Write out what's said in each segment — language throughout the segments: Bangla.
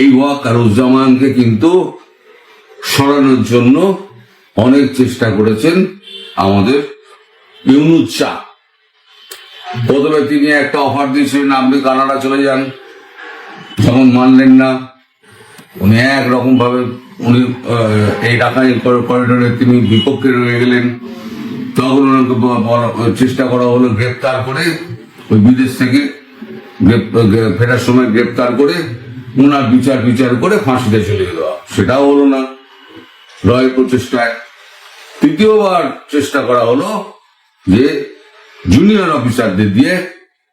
এই ওয়াকারুজ্জামানকে কিন্তু সরানোর জন্য অনেক চেষ্টা করেছেন আমাদের ইউনুস শাহ। প্রথমে তিনি একটা অফার দিয়েছিলেন, আপনি কানাডা চলে যান। যখন মানলেন না, উনি একরকম ভাবে উনি এই রাখাইন করিডোরে তিনি বিপক্ষে রয়ে গেলেন। তখন ওনাকে চেষ্টা করা হলো গ্রেপ্তার করে ওই বিদেশ থেকে ফেরার সময় গ্রেপ্তার করে ওনার বিচার বিচার করে ফাঁসিতে চলে দেওয়া সেটাও হলো না। রয়ের প্রচেষ্টায়। তৃতীয়বার চেষ্টা করা হলো যে জুনিয়র অফিসারদের দিয়ে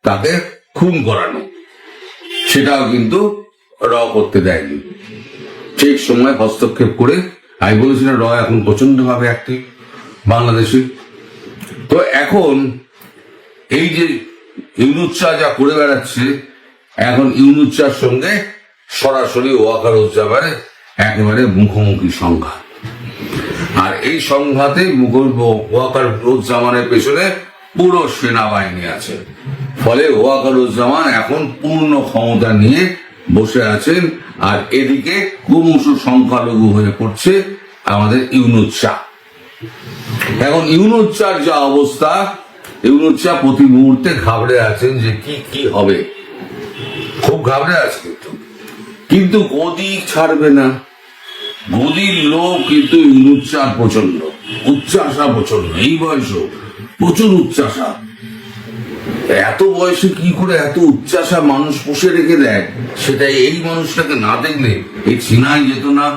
তাকে খুন করানো। সেটাও কিন্তু র করতে দেয়নি। ঠিক সময় হস্তক্ষেপ করে আমি বলেছিলাম, র এখন প্রচণ্ড ভাবে অ্যাক্টিভ বাংলাদেশে। তো এখন এই যে ইউনুচ্চা যা করে বেড়াচ্ছে, এখন ইউনুচ্চার সঙ্গে সরাসরি ওয়াকার উজ্জামানের একেবারে মুখোমুখি সংঘাত। আর এই সংঘাতে মুঘল ওয়াকার উজ্জামানের পেছনে পুরো সেনাবাহিনী আছে। ফলে ওয়াকারুজ্জামান এখন পূর্ণ ক্ষমতা নিয়ে বসে আছেন, আর এদিকে ক্রমশ সংখ্যালঘু হয়ে পড়ছে আমাদের ইউনুস শাহ এখন ইউনুস শাহর যা অবস্থা ইউনুস শাহ প্রতি মুহূর্তে ঘাবড়ে আছেন যে কি কি হবে। খুব ঘাবড়ে আছে কিন্তু কিন্তু গদি ছাড়বে না। গদির লোক কিন্তু উচ্চার প্রচণ্ড উচ্চাসা প্রচণ্ড এই বয়সও প্রচুর উচ্চাসা। এত বয়সে কি করে এত উচ্চাসা মানুষ পুষে রেখে দেয়? সেটা এই মানুষটাকে না দেখলে এই চিনাই যেত না।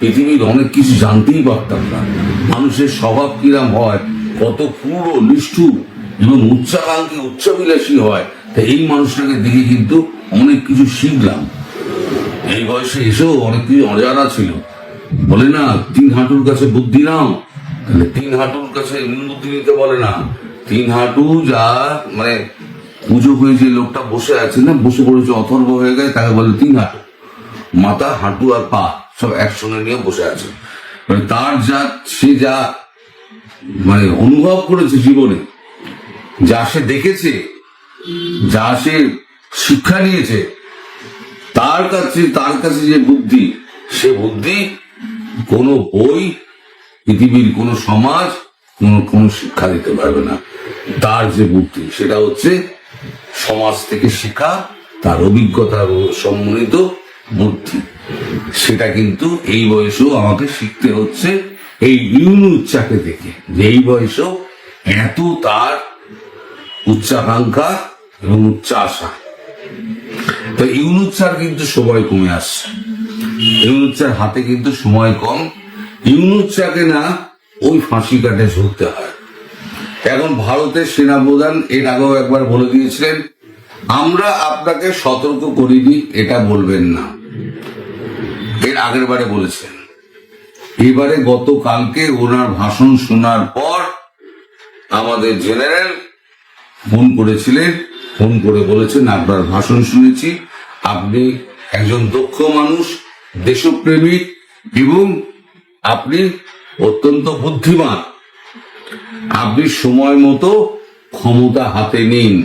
পৃথিবীর অনেক কিছু জানতেই পারতাম না। মানুষের স্বভাব কিরাম হয়? কত পুরো নিষ্ঠুর। এবং উচ্চাকাঙ্ক্ষী উচ্চাবিলাসী হয়, তা এই মানুষটাকে দেখে কিন্তু অনেক কিছু শিখলাম। এই বয়সে এসেও অনেক কিছু অজানা ছিল। বলে না, তিন হাঁটুর কাছে বুদ্ধি নাও। তাহলে তিন হাঁটুর কাছে বুদ্ধি নিতে বলে না। তিন হাঁটু যা মানে পুজো হয়ে যে লোকটা বসে আছে না, বসে পড়েছে, অথর্ব হয়ে গেছে, তাকে বলে তিন হাঁটু। মাথা, হাঁটু আর পা সব একসঙ্গে নিয়ে বসে আছে। মানে তার যা, সে যা মানে অনুভব করেছে জীবনে যা সে দেখেছে, যা সে শিক্ষা নিয়েছে, তার কাছে তার কাছে যে বুদ্ধি, সে বুদ্ধি কোনো বই, পৃথিবীর কোনো সমাজ, কোনো শিক্ষা দিতে পারবে না। তার যে বুদ্ধি, সেটা হচ্ছে সমাজ থেকে শেখা তার অভিজ্ঞতার সম্মিলিত বুদ্ধি। সেটা কিন্তু এই বয়সেও আমাকে শিখতে হচ্ছে, এই ইউনুচ্চাকে দেখে, যে এই বয়সেও এত তার উচ্চাকাঙ্ক্ষা এবং উচ্চাশা। তো ইউনুচ্চার কিন্তু সময় কমে আসছে। ইউনুচ্চার হাতে কিন্তু সময় কম। ইউনুচ্চাকে না ওই ফাঁসি কাটে ঝুলতে হয়। এখন ভারতের সেনাপ্রধান এর আগেও একবার বলে দিয়েছিলেন, আমরা আপনাকে সতর্ক করিনি, এটা বলবেন না। এর আগের বারে বলেছেন। এবারে গতকালকে ওনার ভাষণ শোনার পর আমাদের জেনারেল ফোন করেছিলেন, ফোন করে বলেছেন, আপনার ভাষণ শুনেছি। আপনি একজন দক্ষ মানুষ, দেশপ্রেমিক, এবং আপনি অত্যন্ত বুদ্ধিমান। আপনি সময় মতো ক্ষমতা হাতে নিন।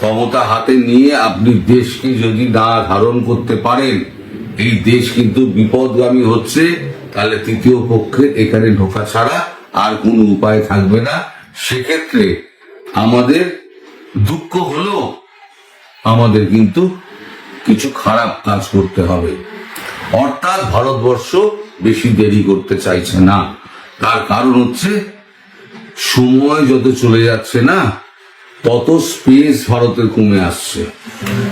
ক্ষমতা হাতে নিয়ে আপনি দেশকে যদি না ধারণ করতে পারেন, এই দেশ কিন্তু বিপদগামী হচ্ছে, তাহলে তৃতীয় পক্ষের এখানে ঢোকা ছাড়া আর কোনো উপায় থাকবে না। সেক্ষেত্রে আমাদের দুঃখ হলো, আমাদের কিন্তু কিছু খারাপ কাজ করতে হবে। অর্থাৎ ভারতবর্ষ বেশি দেরি করতে চাইছে না। তার কারণ হচ্ছে, সময় যত চলে যাচ্ছে না, তত স্পেস ভারতের কমে আসছে।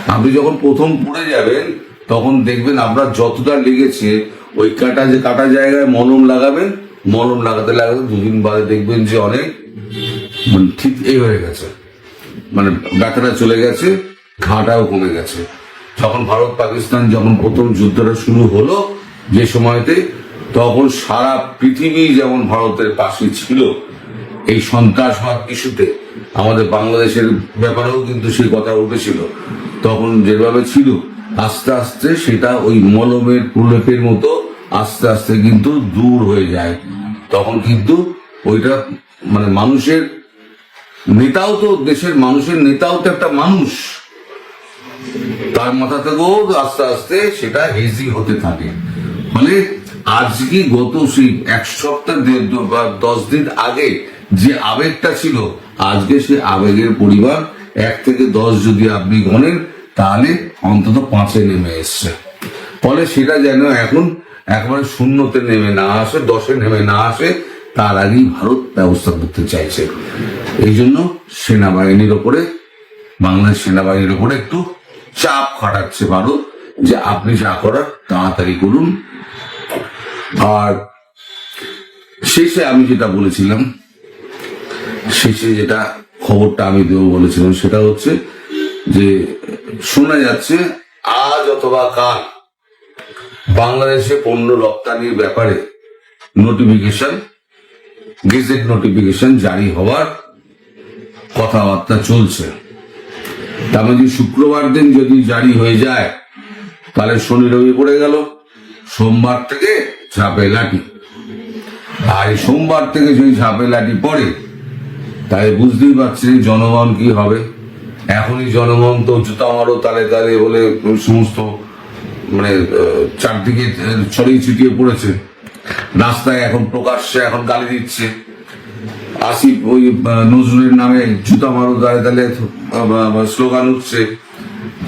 আপনি যখন প্রথম পড়ে যাবেন, তখন দেখবেন আপনার যতটা লেগেছে, ওই কাটা যে কাটা জায়গায় মলম লাগাবেন, মলম লাগাতে লাগাতে দুদিন বাদে দেখবেন যে অনেক মানে ঠিক এই হয়ে গেছে। মানে ব্যথাটা চলে গেছে, ঘাটাও কমে গেছে। যখন ভারত পাকিস্তান যখন প্রথম যুদ্ধটা শুরু হলো যে সময়তে, তখন সারা পৃথিবী যেমন ভারতের পাশে ছিল, এই সন্ত্রাসবাদ ইস্যুতে আমাদের বাংলাদেশের ব্যাপারেও কিন্তু সেই কথা উঠেছিল। তখন যেভাবে ছিল, আস্তে আস্তে সেটা ওই মলমের প্রলেপের মতো আস্তে আস্তে কিন্তু দূর হয়ে যায়। তখন কিন্তু ওইটা মানে মানুষের নেতাও তো দেশের মানুষের নেতাও তো একটা মানুষ। তার মাথা থেকেও আস্তে আস্তে সেটা হেজি হতে থাকে। ফলে আজকে গত সেই এক সপ্তাহ বা দশ দিন আগে যে আবেগটা ছিল, আজকে সেই আবেগের পরিমাণ এক থেকে দশ যদি আপনি গণেন, তাহলে অন্তত পাঁচে নেমে এসছে। ফলে সেটা যেন এখন একেবারে শূন্যতে নেমে না আসে, দশে নেমে না আসে, তার আগেই ভারত ব্যবস্থা করতে চাইছে। এই জন্য সেনাবাহিনীর ওপরে, বাংলাদেশ সেনাবাহিনীর ওপরে একটু চাপ খাটাচ্ছে ভারত, যে আপনি যা করার তাড়াতাড়ি করুন। আর শেষে আমি যেটা বলেছিলাম, শেষে যেটা খবরটা আমি দেবো বলেছিলাম, সেটা হচ্ছে যে, শোনা যাচ্ছে আজ অথবা কাল বাংলাদেশে পণ্য রপ্তানির ব্যাপারে নোটিফিকেশন গেজেট নোটিফিকেশন জারি হওয়ার কথাবার্তা চলছে। তার মানে শুক্রবার দিন যদি জারি হয়ে যায়, তাহলে শনি রবি পড়ে গেল, সোমবার থেকে ঝাঁপে লাঠি। আর এই সোমবার থেকে যদি ঝাঁপে লাঠি পড়ে তাই বুঝতেই পারছেন জনগণ কি হবে। এখনই জনগণ তো জুতা মারো, তালে তালে বলে সমস্ত মানে চারদিকে ছড়িয়ে ছিটিয়ে পড়েছে। রাস্তায় এখন প্রকাশ্যে এখন গালি দিচ্ছে। আসিফ ওই নজরুলের নামে জুতা মারো, দাঁড়ে দাঁড়ে স্লোগান উঠছে।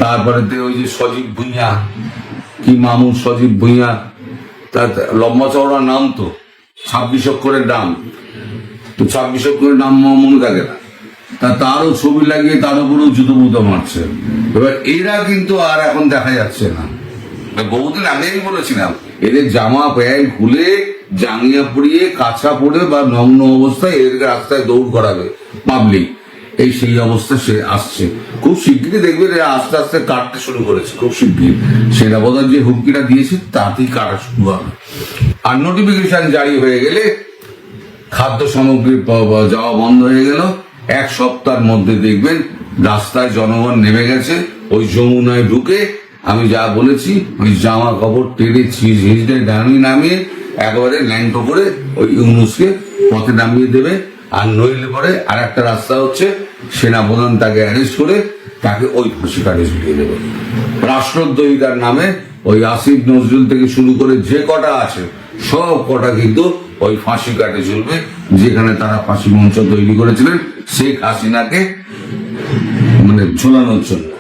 তারপরে ওই যে সজীব ভুইয়া, কি মামুন সজীব ভুইয়া, তার লম্বা চওড়া নাম তো, ছাব্বিশ অক্ষরের নাম। তো ছাব্বিশ অক্ষরের নাম আমার মনে থাকে না। তা তারও ছবি লাগিয়ে তার উপরেও জুতো বুতো মারছে। এবার এরা কিন্তু আর এখন দেখা যাচ্ছে না। বহুদিন আগেই বলেছিলাম এদের জামা প্যান্ট খুলে, জাঙ্গিয়া পরিয়ে কাছা পরে বা নগ্ন অবস্থায় এদেরকে রাস্তায় দৌড় করাবে পাবলিক এই সেই অবস্থা সে আসছে। খুব শিগগিরই দেখবেন এরা আস্তে আস্তে কাটতে শুরু করেছে, খুব শিগগির সেনা প্রধান যে হুমকিটা দিয়েছে, তাতেই কাটা শুরু হবে। আর নোটিফিকেশন জারি হয়ে গেলে খাদ্য সামগ্রী যাওয়া বন্ধ হয়ে গেল। এক সপ্তাহের মধ্যে দেখবেন রাস্তায় জনগণ নেমে গেছে, ওই যমুনায় ঢুকে আমি যা বলেছি, ওই জামা কাপড় টেনে ছিঁড়ে ঝিঁঝড়ে নামিয়ে নামিয়ে একেবারে ল্যাংটো করে ওই ইউনুসকে পথে নামিয়ে দেবে। আর নইলে পরে আর একটা রাস্তা হচ্ছে সেনাপ্রধান তাকে অ্যারেস্ট করে তাকে ওই ফাঁসি কাটে ঝুলিয়ে দেবে। রাষ্ট্রদ্রোহিতার নামে ওই আসিফ নজরুল থেকে শুরু করে যে কটা আছে, সব কটা কিন্তু ওই ফাঁসি কাটে ঝুলবে, যেখানে তারা ফাঁসি মঞ্চ তৈরি করেছিলেন শেখ হাসিনাকে মানে ঝোলানোর জন্য।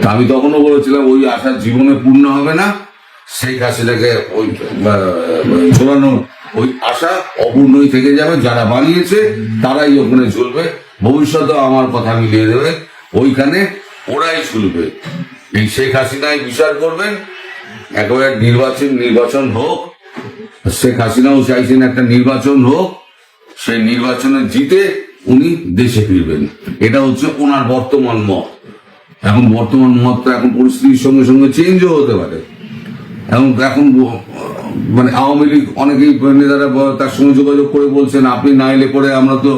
তা আমি তখনও বলেছিলাম, ওই আশা জীবনে পূর্ণ হবে না। শেখ হাসিনাকে ওই ঝোলানো ওই আশা অপূর্ণই থেকে যাবে, যারা বানিয়েছে তারাই ওখানে ঝুলবে। ভবিষ্যতে আমার কথা মিলিয়ে দেবে, ওইখানে ওরাই ঝুলবে। এই শেখ হাসিনাই বিচার করবেন, একেবারে নির্বাচন নির্বাচন হোক। শেখ হাসিনাও চাইছেন একটা নির্বাচন হোক, সেই নির্বাচনে জিতে উনি দেশে ফিরবেন। এটা হচ্ছে ওনার বর্তমান মত। এখন বর্তমান মত তো এখন পরিস্থিতির সঙ্গে সঙ্গে চেঞ্জও হতে পারে। এখন এখন মানে আওয়ামী লীগ অনেকেই নেতারা তার সঙ্গে যোগাযোগ করে বলছেন, আপনি না এলে পরে আমরা তো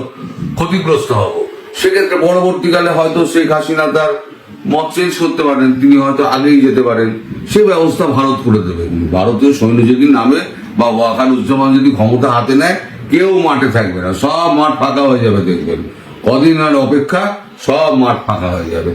ক্ষতিগ্রস্ত হব। সেক্ষেত্রে পরবর্তীকালে হয়তো শেখ হাসিনা তার মত চেঞ্জ করতে পারেন, তিনি হয়তো আগেই যেতে পারেন। সে ব্যবস্থা ভারত করে দেবে। ভারতীয় সৈন্য যদি নামে বা ওয়াকারুজ্জামান যদি ক্ষমতা হাতে নেয়, কেউ মাঠে থাকবে না। সব মাঠ ফাঁকা হয়ে যাবে, দেখবেন। কদিন আর অপেক্ষা, সব মাঠ ফাঁকা হয়ে যাবে।